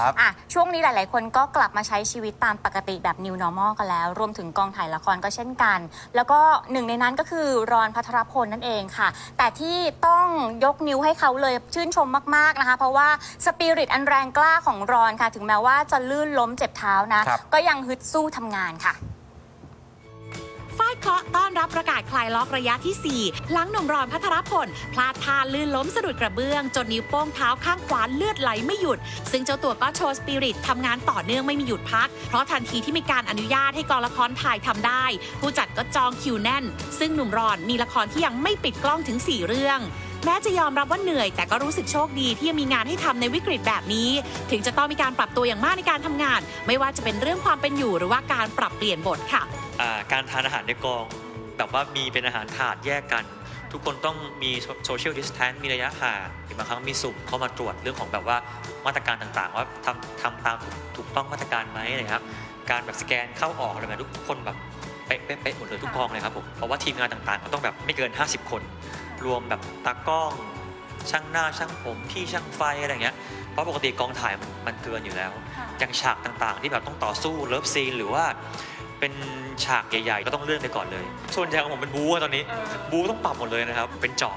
ครับอะช่วงนี้หลาย ๆ คนก็กลับมาใช้ชีวิตตามปกติแบบ new normal กันแล้ว รวมถึงกองถ่ายละครก็เช่นกัน แล้วก็หนึ่งในนั้นก็คือรอนพัทรพลนั่นเองค่ะ แต่ที่ต้องยกนิ้วให้เขาเลยชื่นชมมาก ๆ นะคะ เพราะว่าสปิริตอันแรงกล้าของรอนค่ะ ถึงแม้ว่าจะลื่นล้มเจ็บเท้านะครับก็ยังฮึดสู้ทำงานค่ะ ฟาดเคาะต้อนรับประกาศคลายล็อกระยะที่ 4 หลังหนุ่มรอนพัทรพล พลาดท่าลื่นล้มสะดุดกระเบื้อง จนนิ้วโป้งเท้าข้างขวาเลือดไหลไม่หยุด ซึ่งเจ้าตัวก็โชว์สปิริตทำงานต่อเนื่องไม่มีหยุดพัก เพราะทันทีที่มีการอนุญาตให้กองละครถ่ายทำได้ ผู้จัดก็จองคิวแน่น ซึ่งหนุ่มรอนมีละครที่ยังไม่ปิดกล้องถึง 4 เรื่องแม้จะยอมรับว่าเหนื่อย แต่ก็รู้สึกโชคดีที่ยังมีงานให้ทำในวิกฤตแบบนี้ ถึงจะต้องมีการปรับตัวอย่างมากในการทำงาน ไม่ว่าจะเป็นเรื่องความเป็นอยู่หรือว่าการปรับเปลี่ยนบทค่ะ อ่าการทานอาหารในกอง แบบว่ามีเป็นอาหารถาดแยกกัน ทุกคนต้องมีโซเชียลดิสแทนมีระยะห่างบางครั้งมีสุ่มเข้ามาตรวจเรื่องของแบบว่ามาตรการต่างๆ ว่าทำทำตามถูกต้องมาตรการไหมอะครับ การแบบสแกนเข้าออกอะไรแบบทุกคนแบบเป๊ะเป๊ะเป๊ะหมดเลยทุกกองเลยครับผมเพราะว่าทีมงานต่างๆ ก็ต้องแบบไม่เกิน 50 คน รวมแบบตากล้อง ช่างหน้าช่างผมพี่ช่างไฟอะไรอย่างเงี้ยเพราะปกติกองถ่ายมันมันเกินอยู่แล้วอย่างฉากต่างๆ ที่แบบต้องต่อสู้เลิฟซีนหรือว่าเป็นฉากใหญ่ๆ ก็ต้องเลื่อนไปก่อนเลย ส่วนใหญ่ของผมเป็นบู๊อะตอนนี้บู๊ต้องปรับหมดเลยนะครับ เป็นเจาะ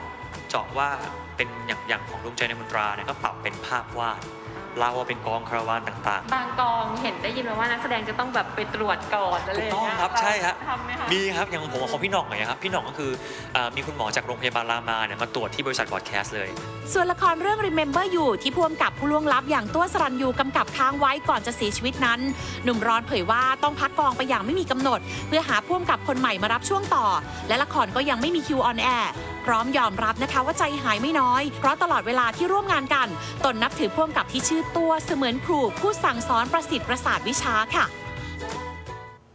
เจาะว่าเป็นอย่างอย่างของดวงใจในมนตราเนี่ยก็ปรับเป็นภาพวาดเล่าว่าเป็นกองคาราวานต่างบางกองเห็นได้ยินมาว่านักแสดงจะต้องแบบไปตรวจก่อนอะไรถูอกย่างต้องเงี้ยครับ ใช่ครับทำไหมคะๆมีครับ อย่างของผมของพี่หน่องเนี่ยครับ พี่หน่องก็คืออ่ามีคุณหมอจากโรงพยาบาลรามาเนี่ยมาตรวจที่บริษัทบอดแคสต์เลย ส่วนละครเรื่อง Remember You ที่พ่วงกับผู้ล่วงลับอย่างตัวสรัญยูกำกับค้างไว้ก่อนจะเสียชีวิตนั้น หนุ่มร้อนเผยว่าต้องพักกองไปอย่างไม่มีกำหนด เพื่อหาพ่วงกับคนใหม่มารับช่วงต่อ และละครก็ยังไม่มีคิวออนแอร์ พร้อมยอมรับนะคะว่าใจหายไม่น้อย เพราะตลอดเวลาที่ร่วมงานกัน ตนนับถือพ่วงกับที่ชื่อตัวเสมือนครูผู้สั่งสอนประสิทธิ์ประสาทวิชาค่ะ